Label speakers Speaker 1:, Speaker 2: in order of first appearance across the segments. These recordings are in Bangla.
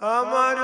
Speaker 1: আমার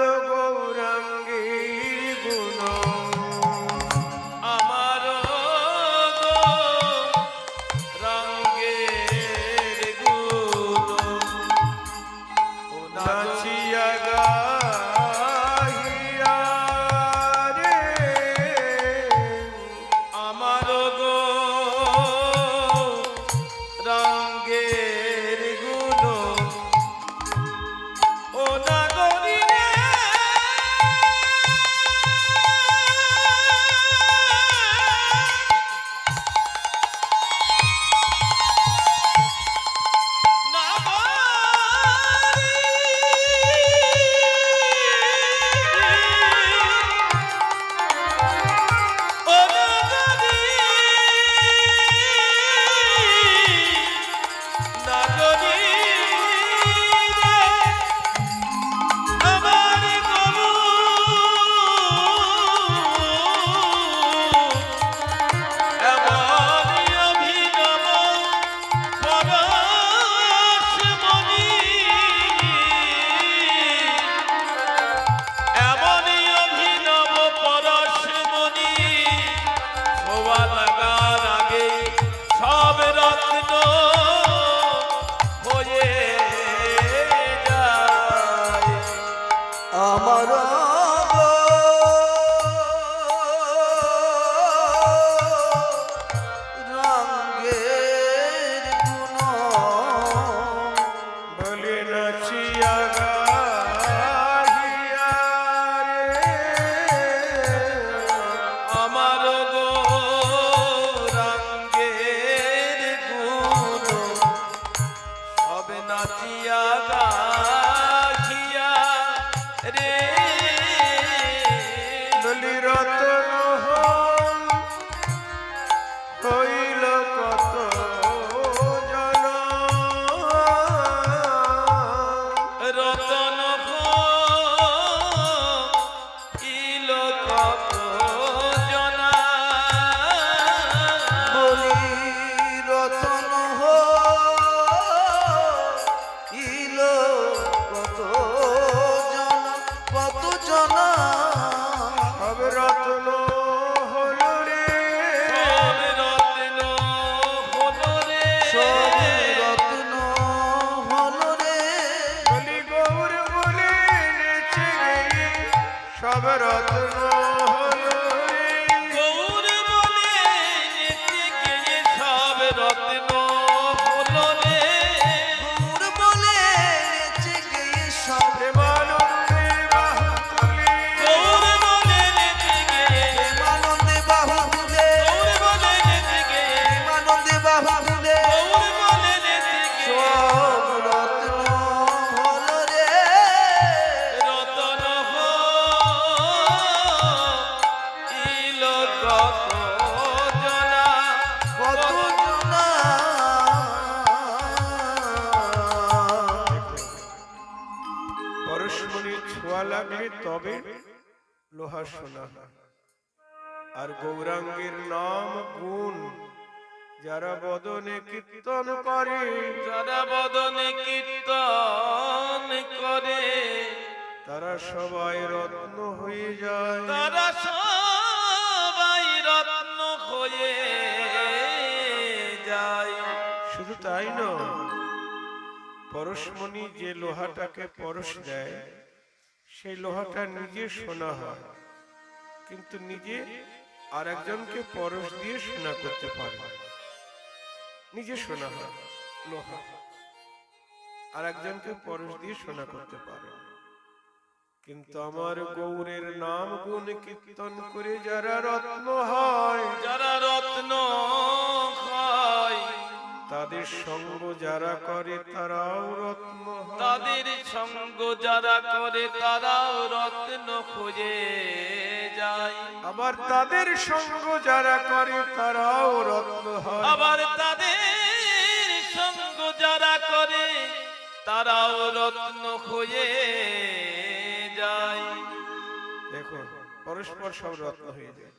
Speaker 1: রে বলি রতন হইল কত জন
Speaker 2: রতন ইল কত জনা
Speaker 3: রতন ইল কত
Speaker 1: লাগলে তবে লোহা সোনা। আর গৌরাঙ্গের নাম গুণ যারা বদনে কীর্তন করে।
Speaker 2: যারা বদনে কীর্তন করে
Speaker 1: তারা সবাই রত্ন হয়ে যায়।
Speaker 2: তারা সবাই রত্ন হয়ে যায়।
Speaker 1: শুধু তাই নয় পরশমণি যে লোহাটাকে পরশ দেয় সেই লোহাটা নিজে সোনা হয়। কিন্তু নিজে আর একজনকে পরশ দিয়ে সোনা করতে পারে। নিজে সোনা হয় লোহা। আর একজনকে পরশ দিয়ে সোনা করতে পারে। কিন্তু আমার গৌরের নাম গুণ কীর্তন করে যারা রত্ন হয়
Speaker 2: যারা রত্ন খায়
Speaker 1: তাদের সঙ্গ যারা করে তারাও রত্ন হয়
Speaker 2: সঙ্গ যারা করে তারাও রত্ন খুঁজে যায়।
Speaker 1: আবার তাদের সঙ্গ যারা করে তারাও রত্ন হয়।
Speaker 2: আবার তাদের সঙ্গ যারা করে তারাও রত্ন খুঁজে যায়।
Speaker 1: দেখো পরস্পর সব রত্ন হয়ে যায়।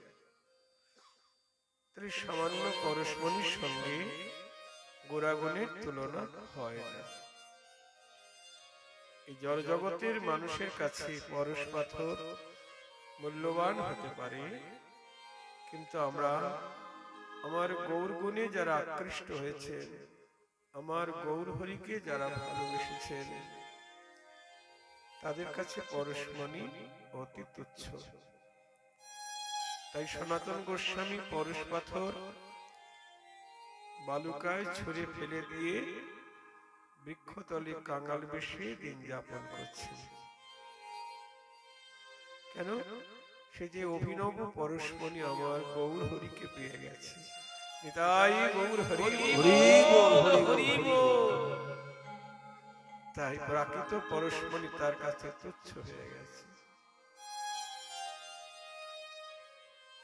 Speaker 1: সামান্য পরশমণির সঙ্গে গোড়াগুণের তুলনা হয় না। জড়জগতের মানুষের কাছে পরশ পাথর মূল্যবান হতে পারে। কিন্তু আমরা আমার গৌর গুণে যারা আকৃষ্ট হয়েছেন, আমার গৌর হরিকে যারা ভালোবেসেছেন, তাদের কাছে পরশমণি অতি তুচ্ছ। তাই সনাতন গোস্বামী পরশ পাথর বালুকায় ছুঁড়ে ফেলে দিয়ে বৃক্ষতলে কাঙাল বেশে দিন যাপন করছেন। কেন? সে যে অভিনব পরশমণি আমার গৌর হরিকে পেয়ে গেছে। তাই গৌর হরি। তাই প্রাকৃত পরশমণি তার কাছে তুচ্ছ হয়ে গেছে।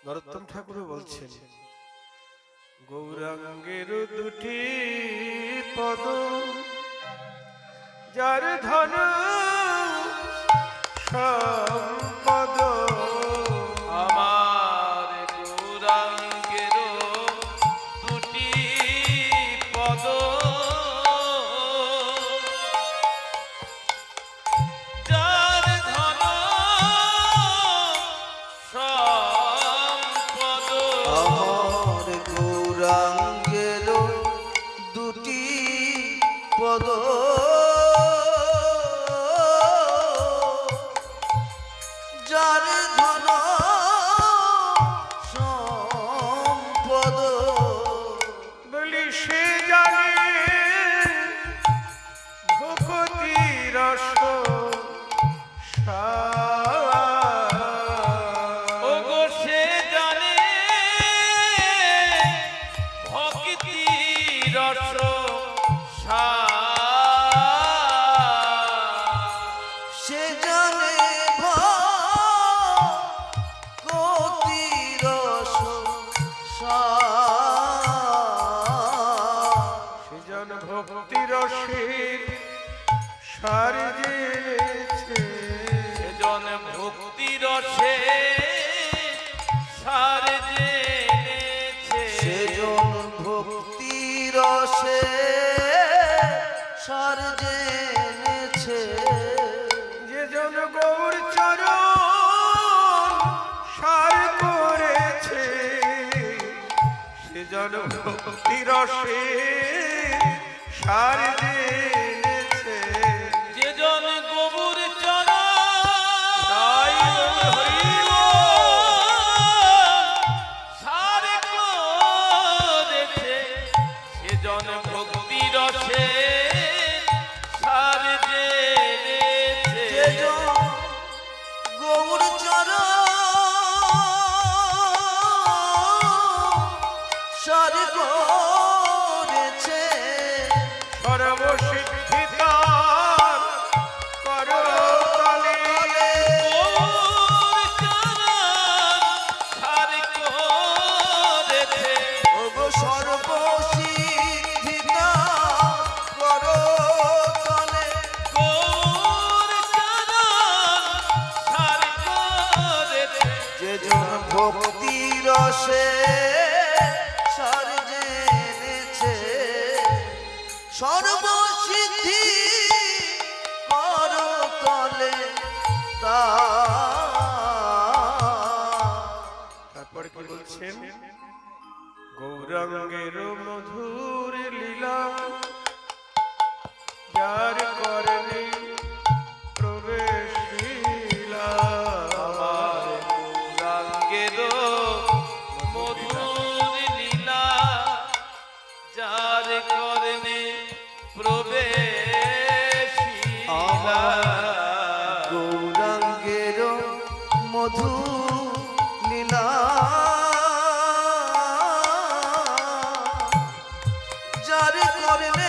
Speaker 1: নরোত্তম ঠাকুর বলছেন গৌরাঙ্গের দুটি পদ যার ধন সম্পদ
Speaker 2: আমার গৌরাঙ্গের দুটি পদ। যার ধন সম্পদ।
Speaker 3: আমার গৌরাঙ্গের দুটি পদ।
Speaker 1: সেজন ভক্তি
Speaker 2: রসে
Speaker 1: যার
Speaker 3: করলে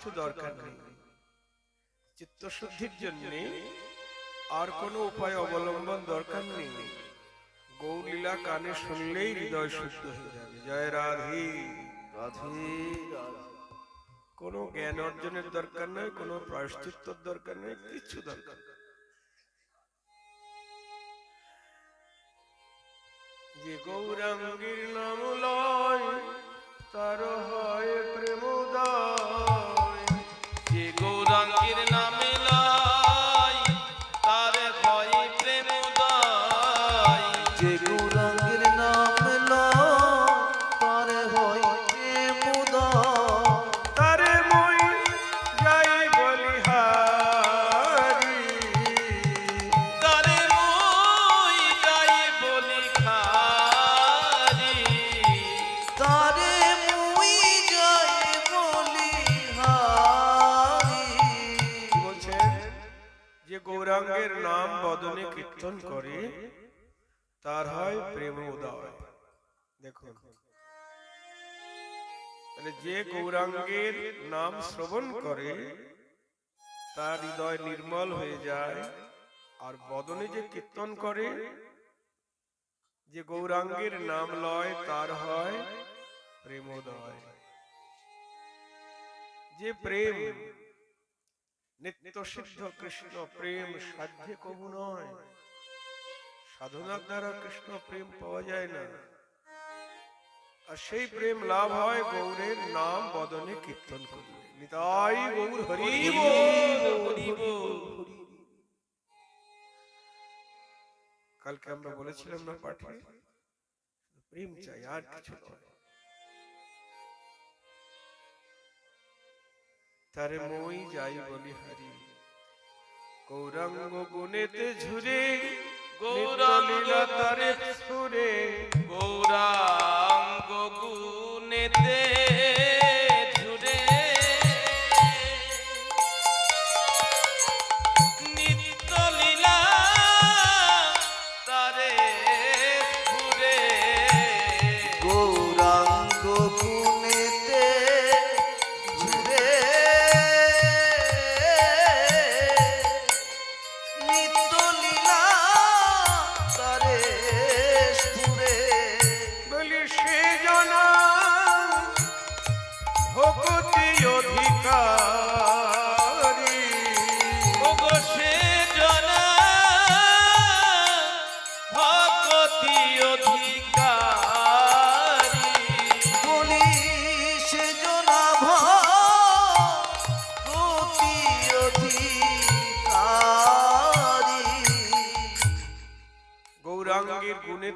Speaker 1: কিছু দরকার নেই। চিত্তশুদ্ধির জন্য আর কোনো উপায় অবলম্বন দরকার নেই। গৌলীলা কানে শুনলেই হৃদয় শুদ্ধ হয়ে যাবে। জয় রাধে।
Speaker 3: রাধে
Speaker 1: কোনো জ্ঞান অর্জনের দরকার নেই কোনো প্রায়শ্চিত্তর দরকার নেই কিছু দরকার। যে গৌরাঙ্গীর নাম লয় তার হয়
Speaker 2: যে গৌরাঙ্গের নামে
Speaker 3: গৌরাঙ্গের নাম
Speaker 1: বদনে কীর্তন করে, তার হয় প্রেম উদয়। দেখুন। যে গৌরাঙ্গের নাম শ্রবণ করে, তার হৃদয় নির্মল হয়ে যায়, আর বদনে যে কীর্তন করে, যে গৌরাঙ্গের নাম লয়, তার হয় প্রেমোদয় যে প্রেম নিত্য সিদ্ধ কৃষ্ণ প্রেম সাধ্যে কবু নয়। সাধনার দ্বারা কৃষ্ণ প্রেম পাওয়া যায় না। আর সেই প্রেম লাভ হয় গৌরের নাম বদনে কীর্তন করলে। নিতাই গৌর হরি কালকে আমরা বলেছিলাম না পাঠে প্রেম চাই আর কিছু নয়। তারে মই যাই বলি হারি। গৌরাঙ্গ গুণেতে ঝুরে
Speaker 2: গৌরালীলা
Speaker 1: লীলা তারে সুরে।
Speaker 2: গৌরাঙ্গ গুণেতে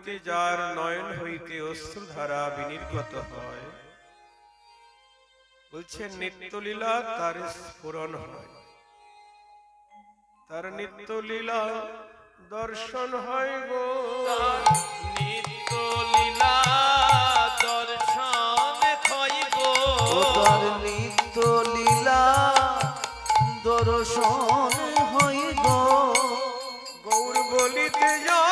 Speaker 2: হইতে যার নয়ন হইতে
Speaker 3: অশ্রুধারা বিনির্গত হয়। বলছে নিত্যলীলা তার
Speaker 1: স্ফুরন হয়। তার নিত্যলীলা দর্শন হয় গো। নিত্যলীলা দর্শন হয় তার নিত্যলীলা দর্শন হয় গো। গৌর বলিতে যা